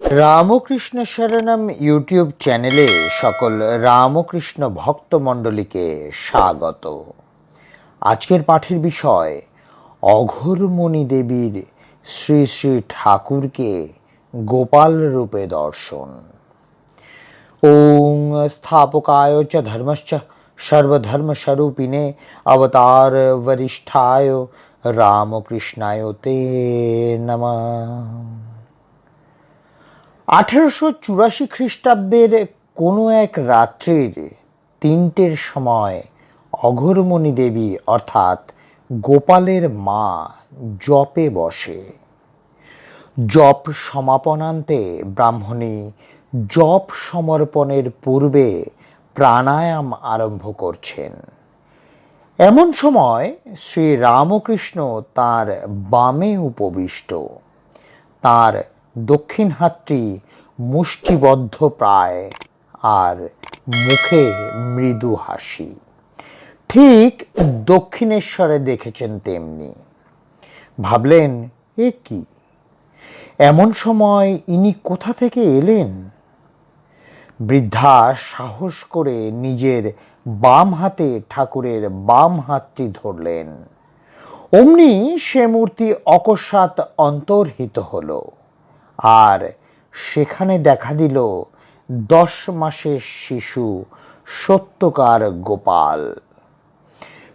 Ramakrishna শরণম YouTube চ্যানেলে সকল রামকৃষ্ণ ভক্তমণ্ডলীকে স্বাগত। আজকের পাঠের বিষয় অঘোরমণি দেবীর শ্রী শ্রী ঠাকুরকে গোপাল রূপে দর্শন। ওং স্থাপকায় চ ধর্মশ্চ সর্বধর্মস্বরূপিণে অবতার বরিষ্ঠায় রামকৃষ্ণায় তে নমঃ। আঠেরোশো চুরাশি খ্রিস্টাব্দের কোনো এক রাত্রির তিনটের সময় অঘোরমণি দেবী, অর্থাৎ গোপালের মা, জপে বসে। জপ সমাপনান্তে ব্রাহ্মণী জপ সমর্পণের পূর্বে প্রাণায়াম আরম্ভ করছেন। এমন সময় শ্রী রামকৃষ্ণ তার বামে উপবিষ্ট। তার দক্ষিণ হাতটি মুষ্টিবদ্ধ প্রায় আর মুখে মৃদু হাসি। ঠিক দক্ষিণেশ্বরে দেখেছেন তেমনি। ভাবলেন, এ কি? এমন সময় ইনি কোথা থেকে এলেন? বৃদ্ধা সাহস করে নিজের বাম হাতে ঠাকুরের বাম হাতটি ধরলেন। অমনি সে মূর্তি অকস্মাৎ অন্তর্হিত হলো। আর সেখানে দেখা দিল দশ মাসের শিশু সত্যকার গোপাল।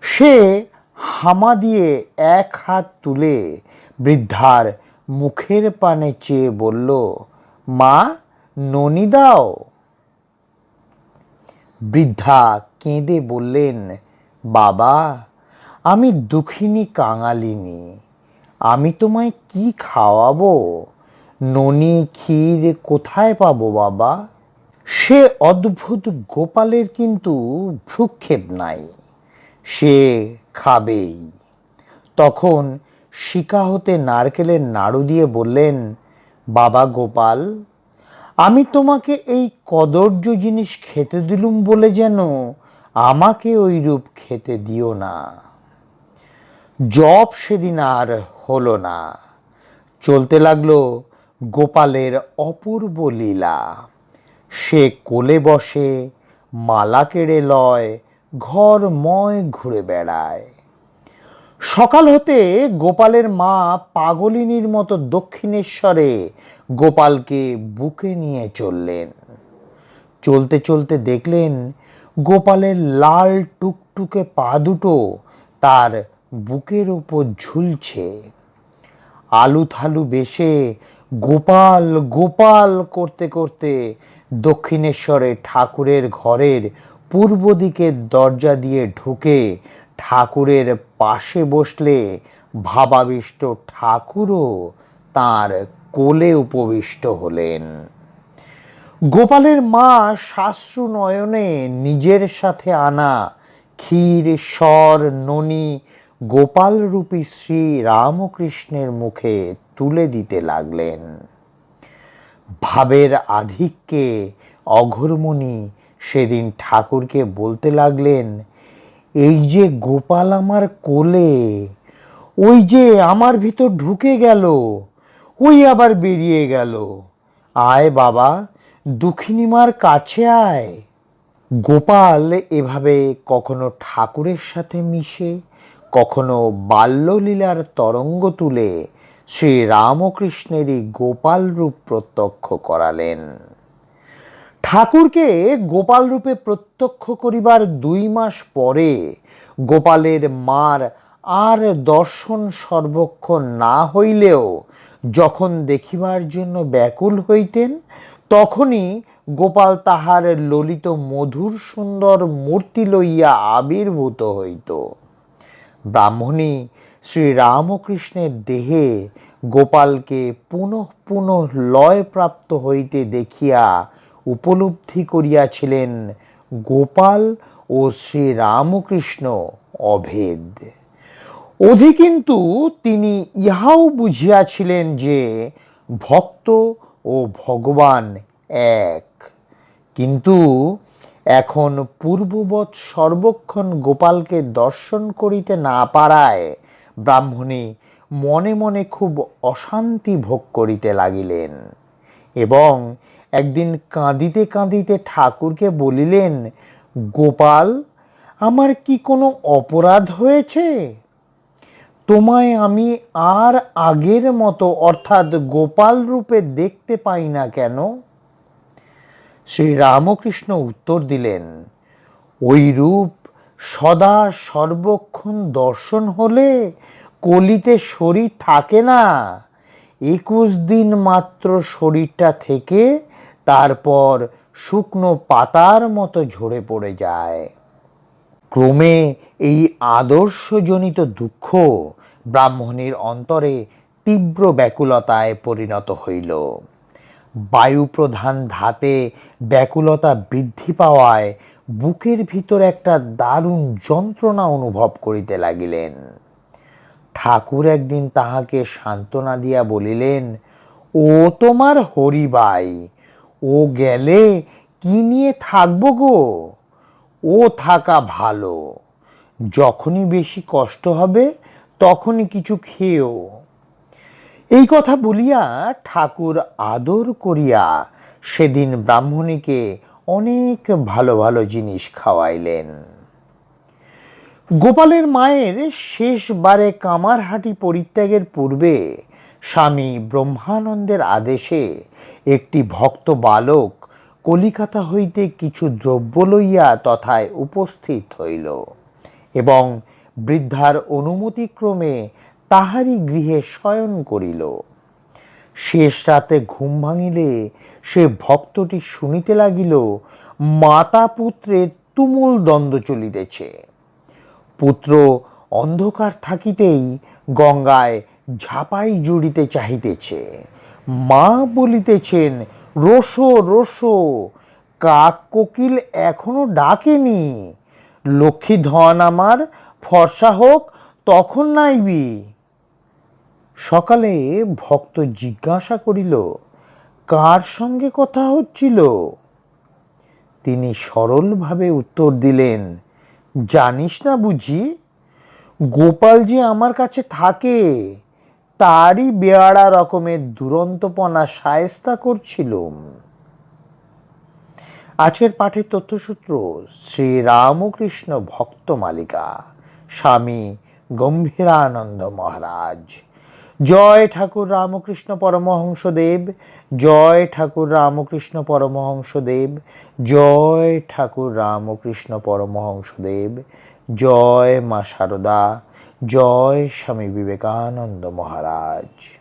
সে হামা দিয়ে এক হাত তুলে বৃদ্ধার মুখের পানে চেয়ে বলল, মা, ননি দাও। বৃদ্ধা কেঁদে বললেন, বাবা, আমি দুঃখিনী কাঙালিনী, আমি তোমায় কি খাওয়াবো? ননি ক্ষীর কোথায় পাবো বাবা? সে অদ্ভুত গোপালের কিন্তু ভ্রুক্ষেপ নাই। সে খাবেই। তখন শিকা হতে নারকেলের নাড়ু দিয়ে বললেন, বাবা গোপাল, আমি তোমাকে এই কদর্য জিনিস খেতে দিলুম বলে যেন আমাকে ওই রূপ খেতে দিও না। জব সেদিন আর হলো না। চলতে লাগল গোপালের অপূর্ব লীলা। সে কোলে বসে মালা কেড়ে লয়, ঘর ময় ঘুরে বেড়ায়। সকাল হতে গোপালের মা পাগলিনীর মতো দক্ষিণেশ্বরে গোপালকে বুকে নিয়ে চললেন। চলতে চলতে দেখলেন গোপালের লাল টুকটুকে পা দুটো তার বুকের ওপর ঝুলছে। আলু থালু বেশে গোপাল গোপাল করতে করতে দক্ষিণেশ্বরে ঠাকুরের ঘরের পূর্ব দিকের দরজা দিয়ে ঢুকে ঠাকুরের পাশে বসলে ভাবাবিষ্ট ঠাকুরও তার কোলে উপবিষ্ট হলেন। গোপালের মা শাস্ত্রু নয়নে নিজের সাথে আনা ক্ষীর, স্বর, ননি গোপাল রূপী শ্রী রামকৃষ্ণের মুখে তুলে দিতে লাগলেন। ভাবের আধিক্যে অঘরমণি সেদিন ঠাকুরকে বলতে লাগলেন, এই যে গোপাল আমার কোলে, ওই যে আমার ভিতর ঢুকে গেল, ওই আবার বেরিয়ে গেল। আয় বাবা, দুঃখিনীমার কাছে আয়। গোপাল এভাবে কখনো ঠাকুরের সাথে মিশে, কখনো বাল্যলীলার তরঙ্গ তুলে শ্রী রামকৃষ্ণেরই গোপাল রূপ প্রত্যক্ষ করালেন। ঠাকুরকে গোপাল রূপে প্রত্যক্ষ করিবার দুই মাস পরে গোপালের মার আর দর্শন সর্বক্ষণ না হইলেও যখন দেখিবার জন্য ব্যাকুল হইতেন, তখনই গোপাল তাহার ললিত মধুর সুন্দর মূর্তি লইয়া আবির্ভূত হইত। ব্রাহ্মণী শ্রী রামকৃষ্ণের দেহে গোপালকে পুনঃ পুনঃ লয় প্রাপ্ত হইতে দেখিয়া উপলব্ধি করিয়াছিলেন গোপাল ও শ্রী রামকৃষ্ণ অভেদ। অধি কিন্তু তিনি ইহাও বুঝিয়াছিলেন যে ভক্ত ও ভগবান এক। কিন্তু এখন পূর্ববৎ সর্বক্ষণ গোপালকে দর্শন করিতে না পারায় ব্রাহ্মণী মনে মনে খুব অশান্তি ভোগ করিতে লাগিলেন এবং একদিন কাঁদিতে কাঁদিতে ঠাকুরকে বলিলেন, গোপাল, আমার কি কোনো অপরাধ হয়েছে? তোমায় আমি আর আগের মতো অর্থাৎ গোপাল রূপে দেখতে পাই না কেন? শ্রী রামকৃষ্ণ উত্তর দিলেন, ওই রূপ সদা সর্বক্ষণ দর্শন হলে কলিতে শরীর থাকে না। একুশ দিন মাত্র শরীরটা থেকে তারপর শুকনো পাতার মতো ঝরে পড়ে যায়। ক্রমে এই আদর্শজনিত দুঃখ ব্রাহ্মণীর অন্তরে তীব্র ব্যাকুলতায় পরিণত হইল। বায়ুপ্রধান ধাতে ব্যাকুলতা বৃদ্ধি পাওয়ায় বুকের ভিতর একটা দারুণ যন্ত্রণা অনুভব করিতে লাগিলেন। ঠাকুর একদিন তাহাকে সান্ত্বনা দিয়া বলিলেন, ও তোমার হরিবাই, ও গেলে কি নিয়ে থাকব গো? ও থাকা ভালো, যখনই বেশি কষ্ট হবে তখনই কিছু খেয়েও। এই কথা বলিয়া ঠাকুর আদর করিয়া সেদিন ব্রাহ্মণীকে অনেক ভালো ভালো জিনিস খাওয়াইলেন। গোপালের মায়ের শেষবারে কামারহাটি পরিত্যাগের পূর্বে স্বামী ব্রহ্মানন্দের আদেশে একটি ভক্ত বালক কলিকাতা হইতে কিছু দ্রব্য লইয়া তথায় উপস্থিত হইল এবং বৃদ্ধার অনুমতিক্রমে তাহারই গৃহে শয়ন করিল। শেষ রাতে ঘুম ভাঙিলে সে ভক্তটি শুনিতে লাগিল, মাতা পুত্রের তুমুল দ্বন্দ্ব চলিতেছে। পুত্র অন্ধকার থাকিতেই গঙ্গায় ঝাপাই জুড়িতে চাহিতেছে। মা বলিতেছেন, রোসো রোসো, কাক কোকিল এখনও ডাকেনি। লক্ষ্মী ধন আমার, ফর্সা হোক, তখন নাইবি। সকালে ভক্ত জিজ্ঞাসা করিল কার সঙ্গে কথা হচ্ছিল? তিনি সরলভাবে উত্তর দিলেন, জানিস না বুঝি, গোপাল যে আমার কাছে থাকে, তারই বেয়াড়া রকমের দুরন্তপনা সায়স্তা করছিলুম আজকের পাঠের তথ্যসূত্র শ্রী রামকৃষ্ণ ভক্ত মালিকা, স্বামী গম্ভীরানন্দ মহারাজ। জয় ঠাকুর রামকৃষ্ণ পরমহংসদেব। জয় ঠাকুর রামকৃষ্ণ পরমহংসদেব, জয় ঠাকুর রামকৃষ্ণ পরমহংসদেব, জয় মা সারদা, জয় স্বামী বিবেকানন্দ মহারাজ।